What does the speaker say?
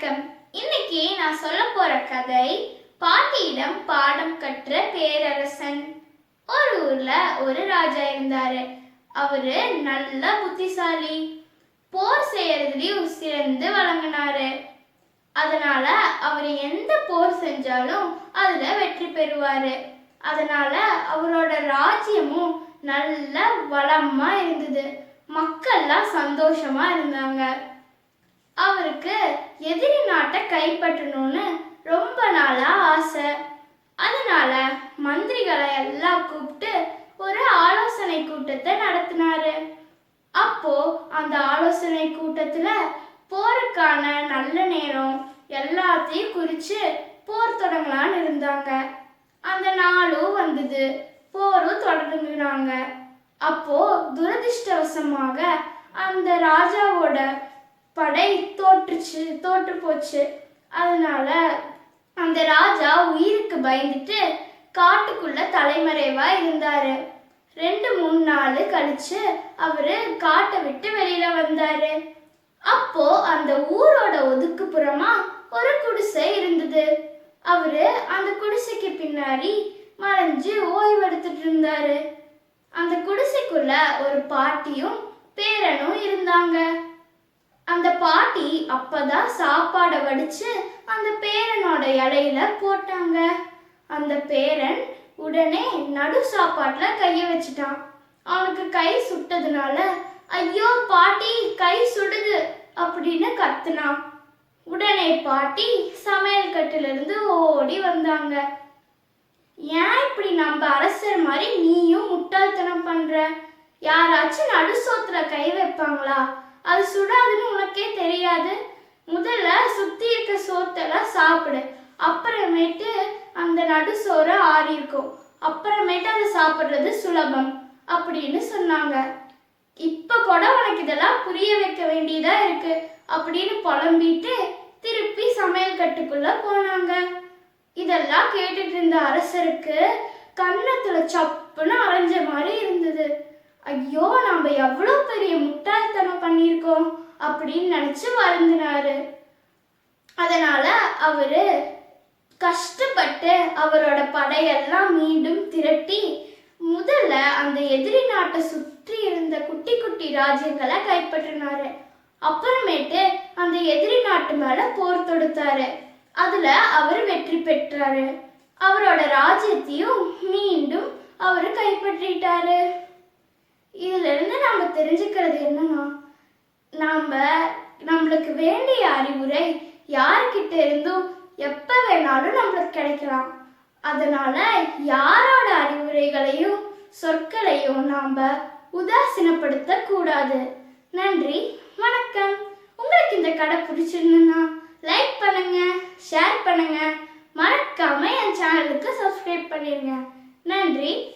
வணக்கம். இன்னைக்கு நான் சொல்ல போற கதை பாட்டியிடம் பாடம் கற்ற பேரரசன். ஒரு ஊர்ல ஒரு ராஜா இருந்தாரு. அவரு நல்ல புத்திசாலி. போர் செய்யறதுலயும் சிறந்து வழங்கினாரு. அதனால அவர் எந்த போர் செஞ்சாலும் அதுல வெற்றி பெறுவாரு. அதனால அவரோட ராஜ்யமும் நல்ல வளமா இருந்தது. மக்கள்லாம் சந்தோஷமா இருந்தாங்க. எதிரி நாட்டை கைப்பற்றணும்னு ரொம்ப நாளா ஆசை. அதனால மந்திரிகளை எல்லாம் கூப்பிட்டு ஒரு ஆலோசனை கூட்டத்தை நடத்தினாரு. அப்போ அந்த ஆலோசனை கூட்டத்துல போருக்கான நல்ல நேரம் எல்லாத்தையும் குறிச்சு போர் தொடங்கலான்னு இருந்தாங்க. அந்த நாளும் வந்தது. போரும் தொடங்கினாங்க. அப்போ துரதிர்ஷ்டவசமாக அந்த ராஜாவோட படை தோற்றுச்சு தோற்று போச்சு. அதனால அந்த ராஜா உயிருக்கு பயந்துட்டு காட்டுக்குள்ள தலைமறைவா இருந்தாரு. ரெண்டு மூணு நாள் கழிச்சு அவரு காட்டை விட்டு வெளியில வந்தாரு. அப்போ அந்த ஊரோட ஒதுக்குப்புறமா ஒரு குடிசை இருந்தது. அவரு அந்த குடிசைக்கு பின்னாடி மறைஞ்சு ஓய்வெடுத்துட்டு இருந்தாரு. அந்த குடிசைக்குள்ள ஒரு பாட்டியும் பேரனும் இருந்தாங்க. அப்பதான் சாப்பாடை வடிச்சு அந்த பேரனோட இலையில போட்டாங்க. அந்த பேரன் உடனே நடு சாப்பாட்டுல கைய வச்சுட்டான். அவனுக்கு கை சுட்டதுனால ஐயோ பாட்டி கை சுடுது அப்படின்னு கத்துனான். உடனே பாட்டி சமையல் கட்டிலிருந்து ஓடி வந்தாங்க. ஏன் இப்படி நம்ம அரசர் மாதிரி நீயும் முட்டாள்தனம் பண்ற? யாராச்சும் நடுசோத்துல கை வைப்பாங்களா? அது சுடாதுன்னு உனக்கே தெரியாது. முதல்ல சுத்தி இருக்க சோத்தெல்லாம் சாப்பிடு. அப்புறமேட்டு அந்த நடுசோறு ஆறி இருக்கும். அப்புறமேட்டு அதை சாப்பிட்றது சுலபம் அப்படின்னு சொன்னாங்க. இப்ப கூட உனக்கு இதெல்லாம் புரிய வைக்க வேண்டியதா இருக்கு அப்படின்னு புலம்பிட்டு திருப்பி சமையல் கட்டுக்குள்ள போனாங்க. இதெல்லாம் கேட்டுட்டு இருந்த அரசருக்கு கன்னத்துல சப்புன்னு அரைஞ்ச மாதிரி இருந்தது. ஐயோ நம்ம எவ்வளோ பெரிய பண்ணியிருக்கோம் அப்படின்னு நினச்சி வருந்தினாரு. அதனால அவரு கஷ்டப்பட்டு அவரோட படையெல்லாம் மீண்டும் திரட்டி முதல்ல அந்த எதிரி நாட்டை சுற்றி இருந்த குட்டி குட்டி ராஜ்யங்களை கைப்பற்றினாரு. அப்புறமேட்டு அந்த எதிரி நாட்டு மேல போர் தொடுத்தாரு. அதுல அவர் வெற்றி பெற்றாரு. அவரோட ராஜ்யத்தையும் மீண்டும் அவர் கைப்பற்றிட்டாரு. இதுல இருந்து நாம தெரிஞ்சுக்கிறது என்னன்னா நாம் நம்மளுக்கு வேண்டிய அறிவுரை யார்கிட்ட இருந்தும் எப்போ வேணாலும் நம்மளுக்கு கிடைக்கலாம். அதனால யாரோட அறிவுரைகளையும் சொற்களையும் நாம் உதாசீனப்படுத்த கூடாது. நன்றி வணக்கம். உங்களுக்கு இந்த கடை பிடிச்சிருந்ததுன்னா லைக் பண்ணுங்க ஷேர் பண்ணுங்க. மறக்காம என் சேனலுக்கு சப்ஸ்கிரைப் பண்ணிருங்க. நன்றி.